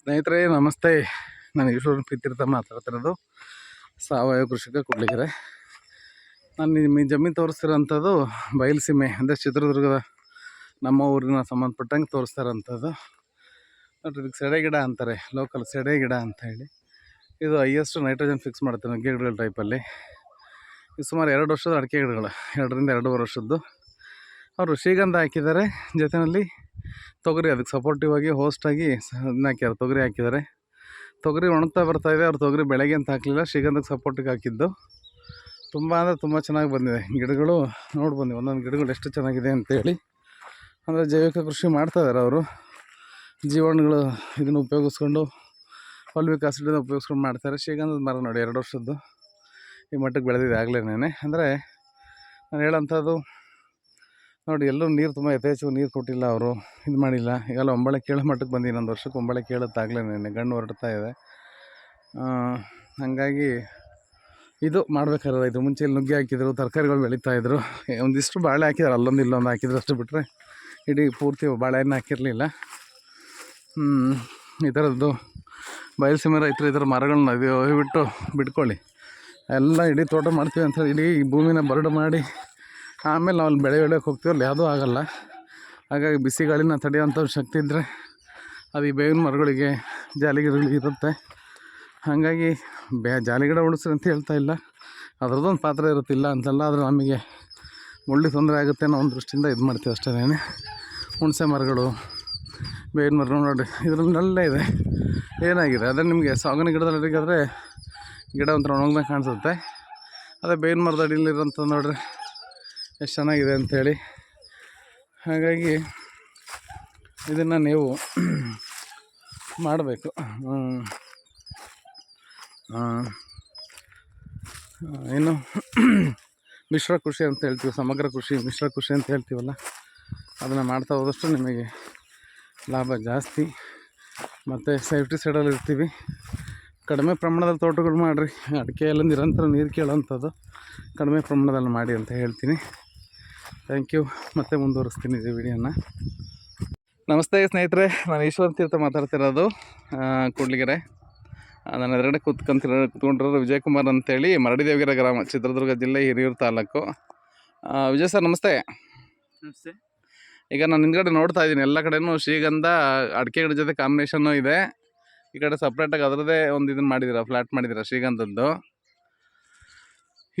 ಸ್ನೇಹಿತರೆ, ನಮಸ್ತೆ. ನಾನು ಈಶ್ವರನ್ ಪ್ರೀತಿರ್ತ ಮಾತಾಡ್ತಿರೋದು. ಸಾವಯವ ಕೃಷಿಕ ಕೊಡ್ಲಿಕ್ಕೆ ನಾನು ನಿಮ್ಮ ಜಮೀನು ತೋರಿಸ್ತಿರೋಂಥದ್ದು ಬಯಲುಸೀಮೆ, ಅಂದರೆ ಚಿತ್ರದುರ್ಗದ ನಮ್ಮ ಊರಿನ ಸಂಬಂಧಪಟ್ಟಂಗೆ ತೋರಿಸ್ತಾರಂಥದ್ದು. ನೋಡ್ರಿ ಇದಕ್ಕೆ ಸೆಡೆ ಗಿಡ ಅಂತಾರೆ ಲೋಕಲ್ ಸೆಡೆ ಗಿಡ ಅಂತ ಹೇಳಿ ಇದು ಹೈಯೆಸ್ಟ್ ನೈಟ್ರೋಜನ್ ಫಿಕ್ಸ್ ಮಾಡ್ತಾರೆ ಗಿಡಗಳ ಟೈಪಲ್ಲಿ ಇದು ಸುಮಾರು ಎರಡು ವರ್ಷದ ಅಡಿಕೆ ಗಿಡಗಳು, ಎರಡರಿಂದ ಎರಡೂವರೆ ವರ್ಷದ್ದು. ಅವರು ಶ್ರೀಗಂಧ ಹಾಕಿದ್ದಾರೆ, ಜೊತೆಯಲ್ಲಿ ತೊಗರಿ ಅದಕ್ಕೆ ಸಪೋರ್ಟಿವ್ ಆಗಿ ಹೋಸ್ಟ್ ಆಗಿ ಅದನ್ನ ಹಾಕ್ಯಾರ ತೊಗರಿ ಹಾಕಿದ್ದಾರೆ. ತೊಗರಿ ಒಣಗ್ತಾ ಬರ್ತಾ ಇದೆ, ಅವ್ರ ತೊಗರಿ ಬೆಳಗ್ಗೆ ಅಂತ ಹಾಕಲಿಲ್ಲ, ಶ್ರೀಗಂಧಕ್ಕೆ ಸಪೋರ್ಟಿಗೆ ಹಾಕಿದ್ದು. ತುಂಬ ಅಂದರೆ ತುಂಬ ಚೆನ್ನಾಗಿ ಬಂದಿದೆ. ಗಿಡಗಳು ನೋಡಿ ಬಂದಿವೆ ಒಂದೊಂದು ಗಿಡಗಳು ಎಷ್ಟು ಚೆನ್ನಾಗಿದೆ ಅಂತೇಳಿ ಅಂದರೆ ಜೈವಿಕ ಕೃಷಿ ಮಾಡ್ತಾ ಇದ್ದಾರೆ ಅವರು. ಜೀವಾಣುಗಳು ಇದನ್ನು ಉಪಯೋಗಿಸ್ಕೊಂಡು ಫಲ್ವಿಕ್ ಆಸಿಡನ್ನು ಉಪಯೋಗಿಸ್ಕೊಂಡು ಮಾಡ್ತಾರೆ ಶ್ರೀಗಂಧದ ಮರ ನೋಡಿ, ಎರಡು ವರ್ಷದ್ದು. ಈ ಮಟ್ಟಕ್ಕೆ ಬೆಳೆದಿದೆ ಆಗಲೇನೆ ಅಂದರೆ ನಾನು ಹೇಳೋಂಥದ್ದು ನೋಡಿ, ಎಲ್ಲರೂ ನೀರು ತುಂಬ ಯಥೇಚ್ಛ ನೀರು ಕೊಟ್ಟಿಲ್ಲ ಅವರು. ಇದು ಮಾಡಿಲ್ಲ. ಈಗೆಲ್ಲ ಒಂಬಳೆ ಕೇಳೋ ಮಟ್ಟಕ್ಕೆ ಬಂದು ಇನ್ನೊಂದು ವರ್ಷಕ್ಕೆ ಒಂಬಳೆ ಕೇಳುತ್ತಾಗಲೇ ಗಣ್ಣು ಹೊರಡ್ತಾ ಇದೆ. ಹಾಗಾಗಿ ಇದು ಮಾಡ್ಬೇಕಾದ್ರೆ ಇದು ಮುಂಚೆ ಇಲ್ಲಿ ನುಗ್ಗೆ ಹಾಕಿದ್ರು, ತರಕಾರಿಗಳು ಬೆಳೀತಾ ಇದ್ರು. ಒಂದಿಷ್ಟು ಬಾಳೆ ಹಾಕಿದ್ರು, ಅಲ್ಲೊಂದು ಇಲ್ಲೊಂದು ಹಾಕಿದ್ರು ಅಷ್ಟು ಬಿಟ್ಟರೆ ಇಡೀ ಪೂರ್ತಿ ಬಾಳೆಹಣ್ಣು ಹಾಕಿರಲಿಲ್ಲ. ಈ ಥರದ್ದು ಬಯಲುಸೀಮೆ ರೈತರು ಈ ಥರ ಮರಗಳನ್ನ ಬಿಟ್ಟು ಬಿಟ್ಕೊಳ್ಳಿ. ಎಲ್ಲ ಇಡೀ ತೋಟ ಮಾಡ್ತೀವಿ ಅಂತ ಇಡೀ ಭೂಮಿನ ಬರಡು ಮಾಡಿ ಆಮೇಲೆ ನಾವು ಅಲ್ಲಿ ಬೆಳೆ ಬೆಳೆಯೋಕೆ ಹೋಗ್ತೀವಲ್ಲ ಯಾವುದೂ ಆಗೋಲ್ಲ. ಹಾಗಾಗಿ ಬಿಸಿ ಗಾಳಿನ ಶಕ್ತಿ ಇದ್ದರೆ ಅದು ಈ ಬೇವಿನ ಮರಗಳಿಗೆ ಜಾಲಿ ಗಿಡಗಳಿಗೆ ಇರುತ್ತೆ. ಹಾಗಾಗಿ ಬೇ ಜಾಲಿ ಗಿಡ ಉಳಿಸ್ರಿ ಅಂತ ಹೇಳ್ತಾ ಇಲ್ಲ. ಅದ್ರದ್ದೊಂದು ಪಾತ್ರ ಇರುತ್ತಿಲ್ಲ ಅಂತಲ್ಲ, ಆದರೆ ನಮಗೆ ಮುಳ್ಳಿ ತೊಂದರೆ ಆಗುತ್ತೆ ಅನ್ನೋ ಒಂದು ದೃಷ್ಟಿಯಿಂದ ಇದು ಮಾಡ್ತೀವಿ ಅಷ್ಟೇ ಹುಣಸೆ ಮರಗಳು, ಬೇವಿನ ಮರ ನೋಡಿ ಇದರಲ್ಲೆಲ್ಲ ಇದೆ. ಏನಾಗಿದೆ? ಅದೇ ನಿಮಗೆ ಸಾಗಣಿ ಗಿಡದಲ್ಲಿ ಆದರೆ ಗಿಡ ಒಂಥರ ಒಣಗ್ದಂಗೆ ಕಾಣಿಸುತ್ತೆ. ಅದೇ ಬೇವಿನ ಮರದ ಅಡಿಲಿರೋಂಥ ನೋಡ್ರಿ. ಎಷ್ಟು ಚೆನ್ನಾಗಿದೆ ಅಂಥೇಳಿ ಹಾಗಾಗಿ ಇದನ್ನು ನೀವು ಮಾಡಬೇಕು. ಏನು ಮಿಶ್ರ ಕೃಷಿ ಅಂತ ಹೇಳ್ತೀವಿ, ಸಮಗ್ರ ಕೃಷಿ, ಮಿಶ್ರ ಕೃಷಿ ಅಂತ ಹೇಳ್ತೀವಲ್ಲ, ಅದನ್ನು ಮಾಡ್ತಾ ಹೋದಷ್ಟು ನಿಮಗೆ ಲಾಭ ಜಾಸ್ತಿ. ಮತ್ತು ಸೇಫ್ಟಿ ಸೈಡಲ್ಲಿ ಇರ್ತೀವಿ. ಕಡಿಮೆ ಪ್ರಮಾಣದಲ್ಲಿ ತೋಟಗಳು ಮಾಡಿರಿ ಅಡಿಕೆ ಎಲ್ಲ ನಿರಂತರ ನೀರು ಕೇಳೋಂಥದ್ದು ಕಡಿಮೆ ಪ್ರಮಾಣದಲ್ಲಿ ಮಾಡಿ ಅಂತ ಹೇಳ್ತೀನಿ. ಥ್ಯಾಂಕ್ ಯು ಮತ್ತೆ ಮುಂದುವರಿಸ್ತೀನಿ ಇದು ವಿಡಿಯೋನ. ನಮಸ್ತೆ ಸ್ನೇಹಿತರೆ ನಾನು ಈಶ್ವರ್ ತೀರ್ಥ ಮಾತಾಡ್ತಿರೋದು ಕೂಡ್ಲಿಗೆರೆ. ನಾನು ಎದುರುಗಡೆ ಕೂತ್ಕೊಂತಿರೋ ಕೂತ್ಕೊಂಡಿರೋದು ವಿಜಯಕುಮಾರ್ ಅಂತೇಳಿ ಮರಡಿದೇವಗಿರ ಗ್ರಾಮ ಚಿತ್ರದುರ್ಗ ಜಿಲ್ಲೆ ಹಿರಿಯೂರು ತಾಲೂಕು. ವಿಜಯ್ ಸರ್ ನಮಸ್ತೆ. ನಮಸ್ತೆ. ಈಗ ನಾನು ಹಿಂದ್ಗಡೆ ನೋಡ್ತಾ ಇದ್ದೀನಿ ಎಲ್ಲ ಕಡೆನೂ ಶ್ರೀಗಂಧ ಅಡಿಕೆ ಗಿಡ ಜೊತೆ ಕಾಂಬಿನೇಷನ್ನು ಇದೆ. ಈ ಕಡೆ ಸಪ್ರೇಟಾಗಿ ಅದರದ್ದೇ ಒಂದು ಇದನ್ನು ಮಾಡಿದ್ದೀರಾ ಫ್ಲ್ಯಾಟ್ ಮಾಡಿದ್ದೀರಾ ಶ್ರೀಗಂಧದ್ದು.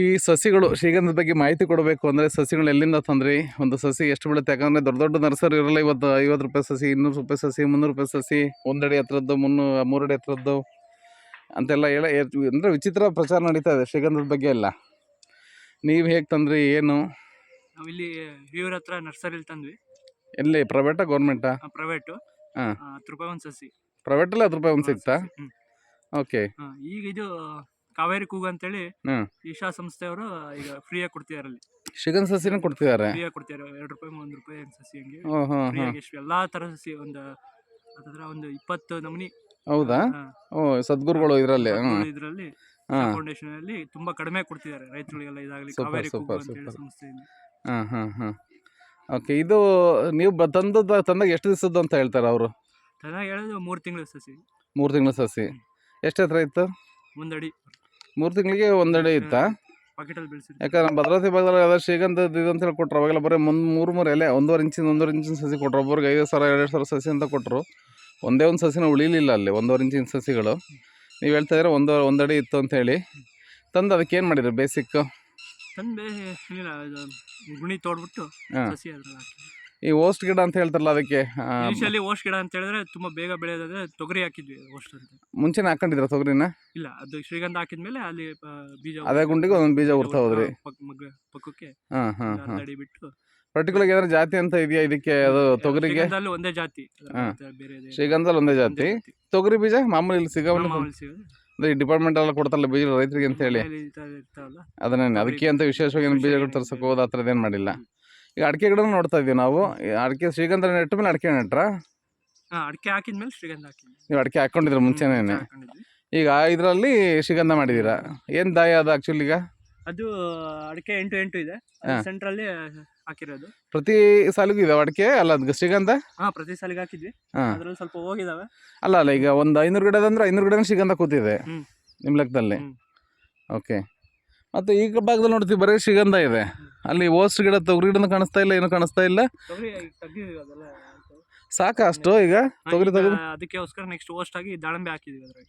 ಈ ಸಸಿಗಳು ಶ್ರೀಗಂಧದ ಬಗ್ಗೆ ಮಾಹಿತಿ ಕೊಡಬೇಕು ಅಂದರೆ ಸಸಿಗಳು ಎಲ್ಲಿಂದ ತಂದ್ರಿ? ಒಂದು ಸಸಿ ಎಷ್ಟು ಬೀಳುತ್ತೆ? ಯಾಕಂದರೆ ದೊಡ್ಡ ದೊಡ್ಡ ನರ್ಸರಿ ಇರಲ್ಲ ಇವತ್ತು. ಐವತ್ತು ರೂಪಾಯಿ ಸಸಿ ಇನ್ನೂರು ರೂಪಾಯಿ ಸಸಿ ಮುನ್ನೂರು ರೂಪಾಯಿ ಸಸಿ ಒಂದಡಿ ಹತ್ರದ್ದು ಮುನ್ನೂ ಮೂರಡಿ ಹತ್ರದ್ದು ಅಂತೆಲ್ಲ ಹೇಳ ಅಂದರೆ ವಿಚಿತ್ರ ಪ್ರಚಾರ ನಡೀತಾ ಇದೆ ಶ್ರೀಗಂಧದ ಬಗ್ಗೆ ಎಲ್ಲ. ನೀವು ಹೇಗೆ ತಂದ್ರಿ? ಏನು? ಇಲ್ಲಿ ಇವ್ರ ಹತ್ರ ನರ್ಸರಿಲಿ ತಂದ್ವಿ. ಎಲ್ಲಿ? ಪ್ರೈವೇಟಾ ಗೌರ್ಮೆಂಟಾ? ಪ್ರೈವೇಟು. ಹಾ. ಹತ್ತು ರೂಪಾಯಿ ಒಂದು ಸಸಿ. ಪ್ರೈವೇಟಲ್ಲಿ ಹತ್ತು ರೂಪಾಯಿ ಒಂದು ಸಿಗ್ತಾ ಓಕೆ. ಈಗ ಇದು ಕಾವೇರಿ ಕೂಗು ಅಂತೇಳಿ ಹ್ಮ್. ಈಶಾ ಸಂಸ್ಥೆಯವರು ಈಗ ಫ್ರೀಯಾಗಿ ಕೊಡ್ತಿದಾರೆ ಅಲ್ಲಿ. ಶಿಗನ್ ಸಸಿನ ಕೊಡ್ತಿದ್ದಾರೆ ಫ್ರೀಯಾಗಿ ಕೊಡ್ತಿದ್ದಾರೆ ಎರಡು ರೂಪಾಯಿ ಒಂದು ರೂಪಾಯಿ ಸಸಿ ಹಂಗೆ. ಫ್ರೀಯಾಗಿ ಎಷ್ಟು ಎಲ್ಲಾ ತರ ಸಸಿ ಒಂದು ಒಂದ್ ಒಂದು ಇಪ್ಪತ್ತು ನಮೂನಿ. ಹೌದಾ? ಓ ಸದ್ಗುರುಗಳು ಇದರಲ್ಲಿ. ಇದ್ರಲ್ಲಿ ಇದರಲ್ಲಿ. ಹಾಂ. ಫೌಂಡೇಶನ್ ಅಲ್ಲಿ ತುಂಬಾ ಕಡಿಮೆ ಕೊಡ್ತಿದ್ದಾರೆ ರೈತರಿಗೆಲ್ಲ ಇದಾಗಲಿ Super, ಕಾವೇರಿ ಕೂಗು ಸಂಸ್ಥೆ ಅಂತೇಳಿ super. ಸಂಸ್ಥೆಯಿಂದ. ಓಕೆ ಇದು ನೀವು ಬ ತಂದು ತಂದಾಗ ಎಷ್ಟು ದಿವಸದ್ದು ಅಂತ ಹೇಳ್ತಾರೆ ಅವರು? ಚೆನ್ನಾಗಿ ಹೇಳೋದು ಮೂರು ತಿಂಗಳು ಸಸಿ. ಮೂರು ತಿಂಗಳ ಸಸಿ. ಎಷ್ಟು ಇತ್ತು? ಒಂದಡಿ ಮೂರು ತಿಂಗಳಿಗೆ ಒಂದಡಿ ಇತ್ತಾ. ಪಾಕೆಟಲ್ಲಿ ಯಾಕಂದ್ರೆ ಭದ್ರತೆ ಭಾಗದಲ್ಲಿ ಶ್ರೀಗಂಧದ ಇದು ಅಂತ ಹೇಳಿ ಕೊಟ್ಟರು ಅವಾಗೆಲ್ಲ ಬರೀ ಮುಂದೆ ಮೂರು ಮೂರು ಎಲೆ ಒಂದೂವರೆ ಇಂಚಿನ ಒಂದೂವರೆ ಇಂಚಿನ ಸಸಿ ಕೊಟ್ಟರು ಒಬ್ಬರಿಗೆ ಐದು ಸಾವಿರ ಎರಡು ಸಾವಿರ ಸಸಿ ಅಂತ ಕೊಟ್ಟರು ಒಂದೇ ಒಂದು ಸಸಿನ ಉಳಿಲಿಲ್ಲ ಅಲ್ಲಿ ಒಂದೂವರೆ ಇಂಚಿನ ಸಸಿಗಳು. ನೀವು ಹೇಳ್ತಾ ಇದ್ರೆ ಒಂದು ಒಂದಡಿ ಇತ್ತು ಅಂತ ಹೇಳಿ. ತಂದು ಅದಕ್ಕೆ ಏನು ಮಾಡಿದ್ರು ಬೇಸಿಕ್ ತಂದೆ ಗುಣಿ ತೋಡ್ಬಿಟ್ಟು ಹಾಂ. ಸಸಿ ಅದ್ರಲ್ಲಿ ಹಾಕಿ. ಈ ಓಸ್ಟ್ ಗಿಡ ಅಂತ ಹೇಳ್ತಾರಲ್ಲ ಅದಕ್ಕೆ ಆ, ಇನಿಷಿಯಲಿ ಓಸ್ಟ್ ಗಿಡ ಅಂತ ಹೇಳಿದ್ರೆ ತುಂಬಾ ಬೇಗ ಬೆಳೆಯೋದಾದ್ರೆ ತೊಗರಿ ಹಾಕಿದ್ವಿ ಓಸ್ಟ್ ಅಂತ. ಮುಂಚೆನೇ ಹಾಕೊಂಡಿದ್ರ ತೊಗರಿನ? ಇಲ್ಲ ಅದು ಶ್ರೀಗಂಧ ಹಾಕಿದ್ಮೇಲೆ ಅಲ್ಲಿ ಆ, ಬೀಜ ಅದೇ ಗುಂಡಿಗೆ ಒಂದೊಂದು ಬೀಜ ಉರ್ತಾ ಹೋದ್ರಿ. ಆ, ಪಕ್- ಮಗ್ಗ- ಪಕ್ಕಕ್ಕೆ ಹಾಂ ಹಾಂ ಒಂದು ಹಾಂ ಬಿಟ್ಟು ಪರ್ಟಿಕ್ಯುಲರ್ ಏನಾದ್ರು ಜಾತಿ ಅಂತ ಇದೆಯಾ ಇದಕ್ಕೆ ಅದು ತೊಗರಿಗೆ? ಶ್ರೀಗಂಧದಲ್ಲಿ ಒಂದೇ ಜಾತಿ. ಅದ್ರ ಹಾ. ಮತ್ತೆ ಬೇರೆ ಇದೆ. ಶ್ರೀಗಂಧದಲ್ಲಿ ಒಂದೇ ಜಾತಿ ಒಂದೇ ಜಾತಿ. ತೊಗರಿ ಬೀಜ ಮಾಮೂಲಿ ಇಲ್ಲಿ ಸಿಗವಲ್ಲ ಮಾಮೂಲಿ ಸಿಗೋದು. ಅಂದ್ರೆ ಈ ಡಿಪಾರ್ಟ್ಮೆಂಟ್ ಎಲ್ಲ ಕೊಡ್ತಾರಲ್ಲ ಬೀಜ ರೈತರಿಗೆ ಅಂತ ಹೇಳಿ. ಅದನ್ನ ಈ ತರ ಇರ್ತಾವಲ್ಲ ಅದನ್ನೇ ಅದಕ್ಕೆ ಅಂತ ವಿಶೇಷವಾಗಿ ಏನು ಬೀಜಗಳು ತರ್ಸಕ್ ಹೋದ ಆ ಥರದ್ದು ಏನು ಮಾಡಿಲ್ಲ ಈಗ ಅಡಿಕೆ ಗಿಡ ನೋಡ್ತಾ ಇದ್ದೀವಿ ನಾವು. ಈ ಅಡಿಕೆ ಶ್ರೀಗಂಧ ನೆಟ್ಟ ಮೇಲೆ ಅಡಿಕೆ ನೆಟ್ರ? ಹಾ ಅಡಿಕೆ ಹಾಕಿದ್ಮೇಲೆ ಶ್ರೀಗಂಧ ಹಾಕಿದ್ವಿ. ನೀವು ಅಡಿಕೆ ಹಾಕೊಂಡಿದ್ರ ಮುಂಚೆನೇ ಹಾಕೊಂಡಿದ್ವಿ. ಈಗ ಇದರಲ್ಲಿ ಶ್ರೀಗಂಧ ಮಾಡಿದೀರಾ ಏನು ದಾಯ ಅದು ಆ್ಯಕ್ಚುಲಿ ಈಗ? ಅದು ಅಡಿಕೆ ಎಂಟು ಎಂಟು ಇದೆ. ಹಾ. ಸೆಂಟ್ರಲ್ಲಿ ಹಾಕಿರೋದು. ಪ್ರತಿ ಸಾಲಿಗೂ ಇದಾವೆ ಅಡಿಕೆ? ಅಲ್ಲ ಅದು ಶ್ರೀಗಂಧ? ಹಾ ಪ್ರತಿ ಸಾಲಿಗೆ ಹಾಕಿದ್ವಿ. ಹಾ. ಅದ್ರಲ್ಲಿ ಸ್ವಲ್ಪ ಹೋಗಿದಾವೆ. ಅಲ್ಲ ಅಲ್ಲ ಈಗ ಒಂದು ಐನೂರು ಗಿಡ ಅಂದ್ರೆ ಐನೂರು ಗಿಡ ಶ್ರೀಗಂಧ ಕೂತಿದೆ ಹ್ಮ್. ನಿಮ್ಮ ಲೆಕ್ಕದಲ್ಲಿ. ಹ್ಮ್. ಓಕೆ ಮತ್ತು ಈಗ ಭಾಗದಲ್ಲಿ ನೋಡ್ತೀವಿ ಬರೀ ಶ್ರೀಗಂಧ ಇದೆ. ಅಲ್ಲಿ ಓಸ್ಟ್ ಗಿಡ ತೊಗರಿ ಗಿಡ ಕಾಣಿಸ್ತಾ ಇಲ್ಲ ಏನು ಕಾಣಿಸ್ತಾ ಇಲ್ಲ. ಸಾಕ ಅಷ್ಟು ಈಗ? ತೊಗರಿ ತೊಗರಿ ಅದಕ್ಕೋಸ್ಕರ ನೆಕ್ಸ್ಟ್ ಓಸ್ಟ್ ಆಗಿ ದಾಳಿಂಬೆ ಹಾಕಿದ್ವಿ ಅದ್ರಾಗ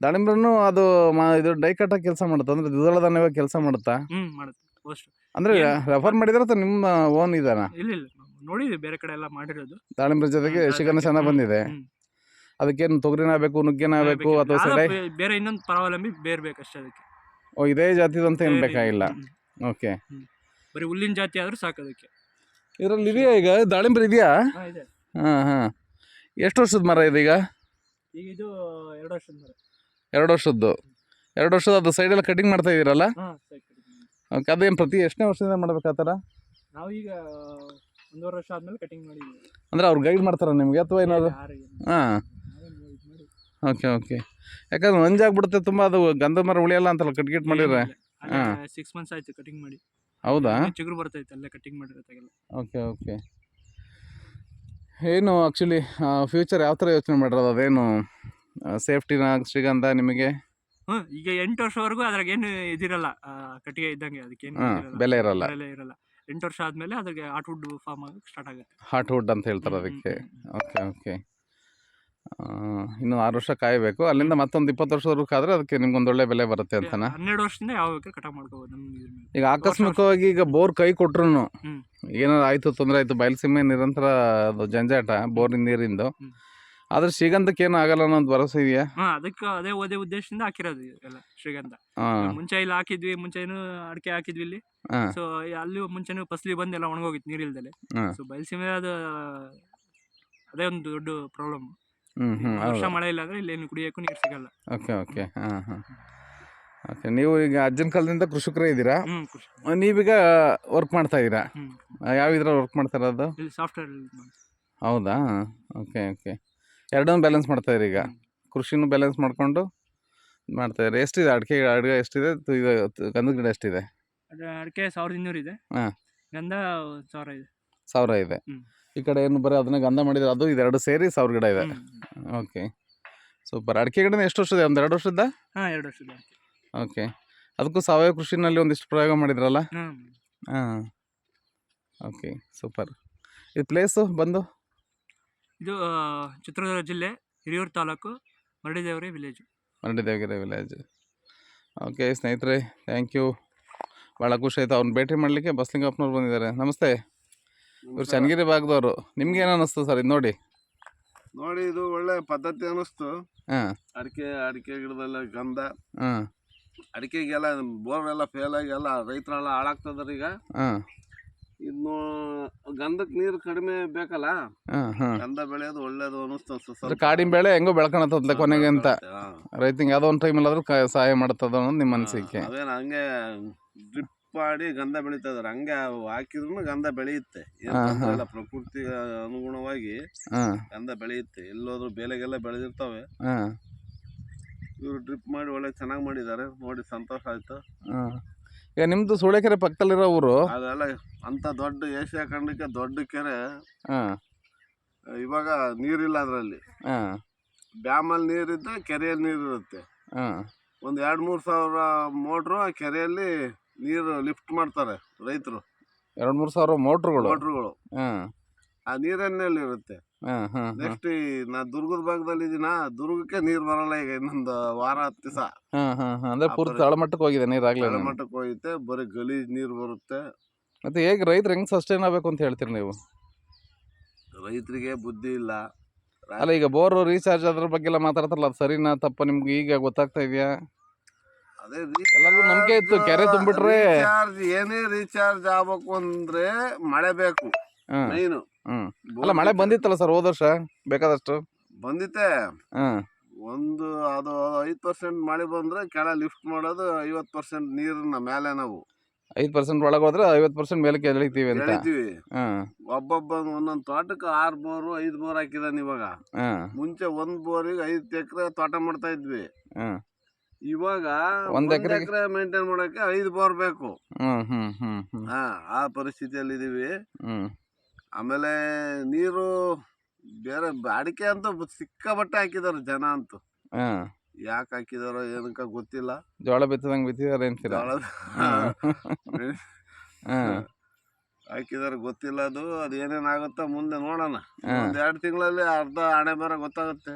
ದಾಳಿಂಬ್ರನು ಅದು ಮಾ ಇದು ಡೈ ಕಟ್ಟ ಕೆಲಸ ಮಾಡುತ್ತೆ? ಅಂದ್ರೆ ದ್ವಿದಳ ಧಾನ್ಯವಾಗಿ ಕೆಲಸ ಮಾಡುತ್ತಾ? ಹ್ಮ್ ಮಾಡುತ್ತೆ ಹೋಸ್ಟ್ ಅಂದ್ರೆ ರೆಫರ್ ಮಾಡಿದ್ರೆ ಅಥವಾ ನಿಮ್ಮ ಓನ್ ಇದಾನ? ಇಲ್ಲ ಇಲ್ಲ ನಾವು ನೋಡಿದ್ವಿ ಬೇರೆ ಕಡೆ ಎಲ್ಲ ಮಾಡಿರೋದು. ದಾಳಿಂಬ್ರ ಜೊತೆಗೆ ಹ್ಮ್, ಸಣ್ಣ ಅದಕ್ಕೆ- ಚೆನ್ನಾಗಿ ಹ್ಮ್, ಬಂದಿದೆ ಹ್ಮ್. ಅದಕ್ಕೇನು ತೊಗರಿನ ಬೇಕು ನುಗ್ಗೆನ ಬೇಕು ಅಥವಾ ಯಾವ್ದೋ ಸೆಡೆ? ಬೇ- ಬೇರೆ ಇನ್ನೊಂದು ಪರಾವಲಂಬಿ ಬೇರೆ ಬೇಕಷ್ಟೇ ಅದಕ್ಕೆ. ಓ ಇದೇ ಜಾತಿದಂತ ಏನು ಬೇಕಾಗಿಲ್ಲ ಹ್ಮ್. ಓಕೆ ಬರೀ ಹುಲ್ಲಿನ ಜಾತಿ ಆದ್ರೂ ಸಾಕೋದಕ್ಕೆ ಇದರಲ್ಲಿ ಇದೆಯಾ ಈಗ? ದಾಳಿಂಬರಿ ಇದೆಯಾ? ಹಾ ಇದೆ. ಹಾಂ ಹಾಂ. ಎಷ್ಟು ವರ್ಷದ ಮರ ಇದೀಗ ಈಗ? ಇದು ಎರಡು ವರ್ಷದ ಮರ. ಎರಡು ವರ್ಷದ್ದು. ಎರಡು ವರ್ಷದ ಅದು ಸೈಡೆಲ್ಲ ಕಟಿಂಗ್ ಮಾಡ್ತಾ ಇದ್ದೀರಲ್ಲ? ಹಾ. ಓಕೆ ಅದೇನು ಪ್ರತಿ ಎಷ್ಟನೇ ವರ್ಷದಿಂದ ಮಾಡ್ಬೇಕು ಆ ಥರ? ನಾವು ಈಗ ಒಂದೂವರೆ ವರ್ಷ ಆದ್ಮೇಲೆ ಕಟಿಂಗ್ ಮಾಡಿ ಅಂದರೆ ಅವ್ರು ಗೈಡ್ ಮಾಡ್ತಾರೆ ನಿಮಗೆ ಅಥವಾ ಏನಾದ್ರು? ಹಾಂ. ಓಕೆ ಓಕೆ ಯಾಕಂದ್ರೆ ನಂಜಾಗ್ಬಿಡುತ್ತೆ ತುಂಬ ಅದು ಗಂಧ ಮರ ಉಳಿಯಲ್ಲ ಅಂತಲ್ಲ ಕಟ್ಗಿಟ್ ಮಾಡಿದ್ರೆ. ಹಾಂ. ಸಿಕ್ಸ್ ಮಂತ್ಸ್ ಆಯ್ತು ಕಟಿಂಗ್ ಮಾಡಿ. ಹೌದಾ? ಚಿಗುರು ಬರ್ತೈತೆ ಅಲ್ಲೇ ಕಟಿಂಗ್ ಮಾಡಿರೋದಾಗೆಲ್ಲ. ಓಕೆ ಓಕೆ ಏನು ಆ್ಯಕ್ಚುಲಿ ಫ್ಯೂಚರ್ ಯಾವ ಥರ ಯೋಚನೆ ಮಾಡಿರೋದು? ಅದೇನು ಸೇಫ್ಟಿನ ಶ್ರೀಗಂಧ ನಿಮಗೆ? ಹ್ಞೂ ಈಗ ಎಂಟು ವರ್ಷವರೆಗೂ ಅದ್ರಾಗ ಏನು ಇದಿರಲ್ಲ ಆ, ಕಟ್ಟಿಗೆ ಇದ್ದಂಗೆ ಅದಕ್ಕೇನು ಹಾಂ ಬೆಲೆ ಇರಲ್ಲ. ಬೆಲೆ ಇರಲ್ಲ. ಎಂಟು ವರ್ಷ ಆದಮೇಲೆ ಅದಕ್ಕೆ ಹಾಟ್ವುಡ್ ವುಡ್ ಫಾರ್ಮ್ ಆಗಕ್ಕೆ ಸ್ಟಾರ್ಟ್ ಆಗುತ್ತೆ. ವುಡ್ ಅಂತ ಹೇಳ್ತಾರೆ ಅದಕ್ಕೆ. ಓಕೆ ಓಕೆ ಇನ್ನು ಆರು ವರ್ಷ ಕಾಯಬೇಕು. ಅಲ್ಲಿಂದ ಮತ್ತೊಂದು ಇಪ್ಪತ್ತು ವರ್ಷದವರೆಗೂ ಕಾದ್ರೆ ಅದಕ್ಕೆ ನಿಮ್ಗೊಂದು ಒಳ್ಳೆ ಬೆಲೆ ಬರುತ್ತೆ ಅಂತ ಹನ್ನೆರಡು ವರ್ಷದಿಂದ ಯಾವ ಬೇಕಾದ್ರೆ ಕಟಾವ್ ಮಾಡ್ಕೋಬೋದು ನಮ್ಮ ಈಗ ಆಕಸ್ಮಿಕವಾಗಿ ಈಗ ಬೋರ್ ಕೈ ಕೊಟ್ರು ಏನಾದ್ರು ಆಯ್ತು ತೊಂದರೆ ಆಯಿತು ಬಯಲುಸೀಮೆ ನಿರಂತರ ಅದು ಜಂಜಾಟ ಬೋರಿನ ನೀರಿಂದು. ಆದ್ರೆ ಶ್ರೀಗಂಧಕ್ಕೆ ಏನು ಆಗಲ್ಲ ಅನ್ನೋದು ಭರವಸೆ ಇದೆಯಾ? ಅದಕ್ಕೆ ಅದೇ ಓದೇ ಉದ್ದೇಶದಿಂದ ಹಾಕಿರೋದು ಎಲ್ಲ ಶ್ರೀಗಂಧ. ಮುಂಚೆ ಇಲ್ಲಿ ಹಾಕಿದ್ವಿ ಮುಂಚೆನು ಅಡಿಕೆ ಹಾಕಿದ್ವಿ ಇಲ್ಲಿ. ಸೊ ಅಲ್ಲಿ ಮುಂಚೆನು ಫಸಲಿ ಬಂದು ಎಲ್ಲ ಒಣಗೋಗಿತ್ತು ನೀರಿಲ್ದಲೆ. ಸೊ ಬಯಲುಸೀಮೆ ಅದು ಅದೇ ಒಂದು ದೊಡ್ಡ ಪ್ರಾಬ್ಲಮ್ ವರ್ಷ ಮಳೆ ಇಲ್ಲ ಅಂದ್ರೆ ಇಲ್ಲೇನು ಕುಡಿಯೋಕ್ಕೂ ನೀರು ಸಿಗಲ್ಲ. Okay okay. ಹಾಂ ಹಾಂ. ಓಕೆ ನೀವು ಈಗ ಅಜ್ಜನ ಕಾಲದಿಂದ ಕೃಷಿಕರೇ ಇದ್ದೀರಾ? ಹ್ಞೂ ನೀವೀಗ ವರ್ಕ್ ಮಾಡ್ತಾ ಇದ್ದೀರಾ? ಹ್ಮ್. ಯಾವ ಇದ್ರಲ್ಲಿ ವರ್ಕ್ ಮಾಡ್ತಾ ಇರೋದು? ಇಲ್ಲಿ ಸಾಫ್ಟ್ವೇರ್ ಹೌದಾ? Okay okay. ಎರಡನ್ನೂ ಬ್ಯಾಲೆನ್ಸ್ ಮಾಡ್ತಾ ಈಗ? ಹ್ಮ್. ಕೃಷಿನೂ ಬ್ಯಾಲೆನ್ಸ್ ಮಾಡಿಕೊಂಡು ಮಾಡ್ತಾಯಿರಿ ಎಷ್ಟಿದೆ ಅಡಿಕೆ ಅಡಿಗೆ ಎಷ್ಟಿದೆ? ತು- ಇದು ತು- ಗಂಧದ ಗಿಡ ಎಷ್ಟಿದೆ? ಅಡಿಕೆ ಸಾವಿರದ ಇನ್ನೂರು ಇದೆ. ಹಾ. ಗಂಧ ಸಾವಿರ ಇದೆ. ಸಾವಿರ ಇದೆ. ಹ್ಮ್. ಈ ಕಡೆ ಏನು ಬರೀ ಅದನ್ನ ಗಂಧ ಮಾಡಿದ್ರೆ ಅದು ಇದೆರಡು ಸೇರಿ ಸಾವಿರ ಗಿಡ ಇದೆ. ಹ್ಮ್. ಓಕೆ. ಸೂಪರ್. ಅಡಿಕೆ ಗಿಡ ಎಷ್ಟು ವರ್ಷದ? ಒಂದು ಎರಡು ವರ್ಷದ? ಹಾಂ ಎರಡು ವರ್ಷದ ಓಕೆ. ಅದಕ್ಕೂ ಸಾವಯವ ಕೃಷಿನಲ್ಲಿ ಒಂದಿಷ್ಟು ಪ್ರಯೋಗ ಮಾಡಿದ್ರಲ್ಲ? ಹ್ಮ್ ಹಾಂ. Okay super. ಇದು ಪ್ಲೇಸು ಬಂದು? ಇದು ಆ, ಚಿತ್ರದುರ್ಗ ಜಿಲ್ಲೆ Hiriyur taluk Maradidevari village Maradidevagiri village okay ಸ್ನೇಹಿತರೆ ಥ್ಯಾಂಕ್ ಯು ಭಾಳ ಖುಷಿ ಆಯಿತು. ಅವ್ರನ್ನ ಭೇಟಿ ಮಾಡಲಿಕ್ಕೆ ಬಸ್ಲಿಂಗಪ್ಪನವ್ರು ಬಂದಿದ್ದಾರೆ. ನಮಸ್ತೆ. ಇವ್ರು ಚನ್ನಗಿರಿ ಭಾಗದವರು. ನಿಮ್ಗೆ ಏನು ಅನ್ನಿಸ್ತು ಸರ್? ಇದು ನೋಡಿ. ನೋಡಿ ಇದು ಒಳ್ಳೆ ಪದ್ಧತಿ ಅನಿಸ್ತು ಹಾಂ. ಅಡಿಕೆ ಅಡಿಕೆ ಗಿಡದಲ್ಲ ಗಂಧ. ಹಾಂ. ಅಡಿಕೆಗೆಲ್ಲ ಬೋರ್ ಎಲ್ಲ ಫೇಲ್ ಆಗಿ ಎಲ್ಲ ರೈತರೆಲ್ಲ ಹಾಳಾಗ್ತದ್ರ ಈಗ. ಹಾಂ. ಇನ್ನು ಗಂಧಕ್ಕೆ ನೀರು ಕಡಿಮೆ ಬೇಕಲ್ಲ? ಹಾಂ ಹಾಂ. ಗಂಧ ಬೆಳೆಯೋದು ಒಳ್ಳೇದು ಅನಿಸ್ತು ಕಾಡಿನ ಬೆಳೆ ಹೆಂಗೋ ಬೆಳ್ಕೊಳತ್ತದ ಕೊನೆಗೆ ಅಂತ. ರೈತಂಗೆ ಯಾವುದೋ ಒಂದು ಟೈಮಲ್ಲಾದ್ರೂ ಕ ಸಹಾಯ ಮಾಡ್ತದ ಅನ್ನೋದು ನಿಮ್ಮ ಅನಿಸಿಕೆ. ಅದೇನು ಹಂಗೆ ಡ್ರಿಪ್ ಮಾಡಿ ಗಂಧ ಬೆಳೀತಾ ಇದಾರೆ ಹಂಗೆ ಹಾಕಿದ್ರು ಗಂಧ ಬೆಳೆಯುತ್ತೆ. ಏನ್ ಹಾ, ತೊಂದ್ರೆ ಇಲ್ಲ ಪ್ರಕೃತಿ ಅನುಗುಣವಾಗಿ ಗಂಧ ಬೆಳೆಯುತ್ತೆ. ಎಲ್ಲೋದ್ರು ಬೇಲೆಗೆಲ್ಲ ಬೆಳೆದಿರ್ತಾವೆ. ಇವ್ರು ಡ್ರಿಪ್ ಮಾಡಿ ಒಳ್ಳೆ ಚೆನ್ನಾಗಿ ಮಾಡಿದ್ದಾರೆ. ನೋಡಿ ಸಂತೋಷ ಆಯ್ತು. ಈಗ ನಿಮ್ಮದು ಸೂಳೆಕೆರೆ ಪಕ್ಕದಲ್ಲಿರೋ ಊರು? ಅದೆಲ್ಲ ಅಂತ ದೊಡ್ಡ ಏಷ್ಯಾ ಖಂಡಕ್ಕೆ ದೊಡ್ಡ ಕೆರೆ. ಇವಾಗ ನೀರಿಲ್ಲ ಅದರಲ್ಲಿ. ಅಲ್ಲಿ ಡ್ಯಾಮಲ್ಲಿ ನೀರಿದ್ದ ಕೆರೆಯಲ್ಲಿ ನೀರು ಇರುತ್ತೆ ಒಂದು ಎರಡು ಮೂರು ಸಾವಿರ ಮೋಟ್ರು ಆ ಕೆರೆಯಲ್ಲಿ ನೀರು ಲಿಫ್ಟ್ ಮಾಡ್ತಾರೆ ರೈತರು. ಎರಡು ಮೂರು ಸಾವಿರ ಮೋಟ್ರುಗಳು. ಮೋಟ್ರುಗಳು. ಹಾಂ. ಆ ನೀರನ್ನಲ್ಲಿ ಇರುತ್ತೆ? ಹಾಂ ಹಾಂ ಹಾಂ. ನೆಕ್ಸ್ಟ್ ನಾ ದುರ್ಗದ ಭಾಗದಲ್ಲಿ ಇದೀನ ದುರ್ಗಕ್ಕೆ ನೀರು ಬರಲ್ಲ ಈಗ ಇನ್ನೊಂದು ವಾರ ಹತ್ತು ದಿವಸ. ಅಂದ್ರೆ ಹಾಂ ಹಾಂ. ಅಂದರೆ ಆ ಪೂರ್ತಿ ಪರಿ- ತಳಮಟ್ಟಕ್ಕೆ ಹೋಗಿದೆ ನೀರಾಗ್ಲಿ ತಳಮಟ್ಟಕ್ಕೆ ಹೋಗುತ್ತೆ ಬರೀ ಗಲೀಜ್ ನೀರು ಬರುತ್ತೆ. ಮತ್ತೆ ಹೇಗೆ ರೈತರು ಹೆಂಗ್ ಸಸ್ಟೈನ್ ಆಗ್ಬೇಕು ಅಂತ ಹೇಳ್ತೀರಿ ನೀವು? ರೈತರಿಗೆ ಬುದ್ಧಿ ಇಲ್ಲ. ಅಲ್ಲ ಈಗ ಬೋರ್ ರೀಚಾರ್ಜ್ ಅದ್ರ ಬಗ್ಗೆ ಎಲ್ಲ ಮಾತಾಡ್ತಾರಲ್ಲ ಅದು ಸರಿನಾ ತಪ್ಪ ನಿಮ್ಗೆ ಈಗ ಗೊತ್ತಾಗ್ತಾ ಇದೆಯಾ? ಎಲ್ಲರಿಗೂ ನಂಬಿಕೆ ಇತ್ತು, ಕೆರೆ ತುಂಬಿಟ್ರೆ- ರೀಚಾರ್ಜ್ ಏನೇ ರೀಚಾರ್ಜ್ ಆಗ್ಬೇಕು ಅಂದ್ರೆ ಮಳೆ ಬೇಕು ಮೈನು ಅಲ್ಲ ಮಳೆ ಬಂದಿತ್ತಲ್ಲ ಸರ್ ಹೋದ ವರ್ಷ ಬೇಕಾದಷ್ಟು? ಬಂದಿತ್ತೆ. ಒಂದು ಅದು ಐದು ಪರ್ಸೆಂಟ್ ಮಳೆ ಬಂದ್ರೆ ಕೆಳ ಲಿಫ್ಟ್ ಮಾಡೋದು ಐವತ್ತು ಪರ್ಸೆಂಟ್ ನೀರನ್ನ ಮೇಲೆ ನಾವು. ಐದು ಪರ್ಸೆಂಟ್ ಒಳಗೆ ಹೋದ್ರೆ ಐವತ್ತು ಪರ್ಸೆಂಟ್ ಮೇಲೆ ಎಳಿತೀವಿ ಅಂತ. ಎಳಿತೀವಿ. ಒಬ್ಬೊಬ್ಬ ಒಂದೊಂದು ತೋಟಕ್ಕೆ ಆರು ಬೋರು ಐದು ಬೋರ್ ಹಾಕಿದಾನೆ ಇವಾಗ. ಮುಂಚೆ ಒಂದು ಬೋರಿಗೆ ಐದು ಎಕರೆ ತೋಟ ಮಾಡ್ತಾ ಇದ್ವಿ. ಇವಾಗ ಒಂದ್ ಎಕರೆ ಮೇಂಟೈನ್ ಮಾಡಕ್ಕೆ ಐದು ಬೋರ್ ಬೇಕು. ಹ್ಮ್ ಹಾ ಆ ಪರಿಸ್ಥಿತಿಯಲ್ಲಿ ಇದೀವಿ. ಆಮೇಲೆ ನೀರು ಬೇರೆ ಅಡಿಕೆ ಅಂತೂ ಸಿಕ್ಕಾಬಟ್ಟೆ ಹಾಕಿದಾರೆ ಜನ ಅಂತೂ. ಹಾಂ. ಯಾಕೆ ಹಾಕಿದಾರೋ ಏನಕ್ಕ ಗೊತ್ತಿಲ್ಲ. ಜೋಳ ಬಿತ್ತದಂಗ್ ಬಿತ್ತಿದಾರೆ ಅಂತ ಜೋಳ ಹಾಂ. ಹಾಕಿದಾರೆ ಗೊತ್ತಿಲ್ಲ ಅದು ಅದು ಏನೇನ್ ಆಗುತ್ತೋ ಮುಂದೆ ನೋಡೋಣ. ಒಂದೆರಡು ಒಂದ್ ಎರಡು ತಿಂಗಳಲ್ಲಿ ಅರ್ಧ ಹಣೆ ಬರ ಗೊತ್ತಾಗುತ್ತೆ.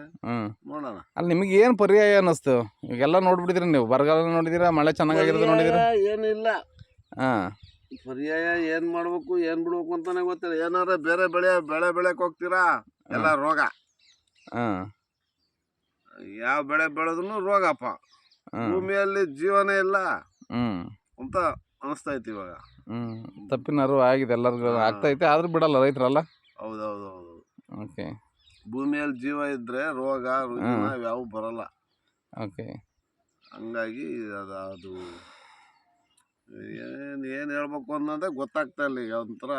ನೋಡೋಣ. ಅಲ್ಲಿ ನಿಮಗೆ ಏನು ಪರ್ಯಾಯ ಅನ್ನಿಸ್ತು? ಈಗೆಲ್ಲ ನೋಡ್ಬಿಟ್ಟಿದ್ರಿ ನೀವು ಬರಗಾಲ ನೋಡಿದ್ದೀರಾ ಮಳೆ ಚೆನ್ನಾಗಿರೋದು ನೋಡಿದಿರಾ? ಪರ್ಯಾಯ ಏನಿಲ್ಲ. ಹಾಂ. ಪರ್ಯಾಯ ಏನ್ ಮಾಡ್ಬೇಕು ಏನ್ ಬಿಡ್ಬೇಕು ಅಂತಾನೆ ಗೊತ್ತಿಲ್ಲ. ಏನಾರ ಬೇರೆ ಬೆಳೆ ಬೆಳೆ ಬೆಳೆಕ್ ಹೋಗ್ತೀರಾ? ಎಲ್ಲ ರೋಗ. ಹಾಂ. ಯಾವ ಬೆಳೆ ಬೆಳೆದ್ರು ರೋಗಪ್ಪ. ಭೂಮಿಯಲ್ಲಿ ಜೀವನ ಇಲ್ಲ ಹ್ಞೂ ಅಂತ ಅನಿಸ್ತೈತಿ ಇವಾಗ. ಹ್ಞೂ ತಪ್ಪಿನ ಅರಿವು ಆಗಿದೆ ಎಲ್ಲರಿಗೂ. ಆಗ್ತೈತೆ ಆದ್ರೂ ಬಿಡಲ್ಲ ರೈತರಲ್ಲ? ಹೌದು ಹೌದು ಓಕೆ. ಭೂಮಿಯಲ್ಲಿ ಜೀವ ಇದ್ರೆ ರೋಗ ರುಜಿನ ಯಾವ ಬರಲ್ಲ. ಓಕೆ. ಹಂಗಾಗಿ ಅದು ಅದು ಏನು ಏನು ಹೇಳ್ಬೇಕು ಅನ್ನೋದೇ ಗೊತ್ತಾಗ್ತಾ ಇಲ್ಲ ಈಗ ಒಂಥರ.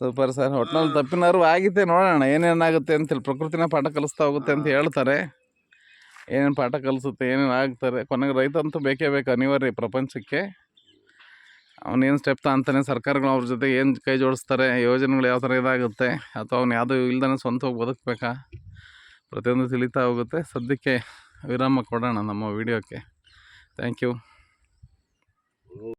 Super sir. ಒಟ್ನಲ್ಲಿ ತಪ್ಪಿನ ಅರಿವು ಆಗಿದೆ ನೋಡೋಣ. ಏನೇನಾಗುತ್ತೆ ಅಂತೇಳಿ ಪ್ರಕೃತಿನ ಪಾಠ ಕಲಿಸ್ತಾ ಹೋಗುತ್ತೆ ಅಂತ ಹೇಳ್ತಾರೆ. ಏನೇನು ಪಾಠ ಕಲಿಸುತ್ತೆ, ಏನೇನು ಆಗ್ತಾರೆ, ಕೊನೆಗೆ ರೈತ ಅಂತೂ ಬೇಕೇ ಬೇಕು ಅನಿವಾರ್ಯ ಪ್ರಪಂಚಕ್ಕೆ. ಅವನೇನು ಸ್ಟೆಪ್ ತಾಂತಾನೆ ಸರ್ಕಾರಗಳು ಅವ್ರ ಜೊತೆ ಏನು ಕೈ ಜೋಡಿಸ್ತಾರೆ, ಯೋಜನೆಗಳು ಯಾವ ಥರ ಇದಾಗುತ್ತೆ, ಅಥವಾ ಅವ್ನು ಯಾವುದೂ ಇಲ್ದೇ ಸ್ವಂತವಾಗಿ ಬದುಕಬೇಕಾ? ಪ್ರತಿಯೊಂದು ತಿಳಿತಾ ಹೋಗುತ್ತೆ. ಸದ್ಯಕ್ಕೆ ವಿರಾಮ ಕೊಡೋಣ ನಮ್ಮ ವೀಡಿಯೋಕ್ಕೆ ಥ್ಯಾಂಕ್ ಯು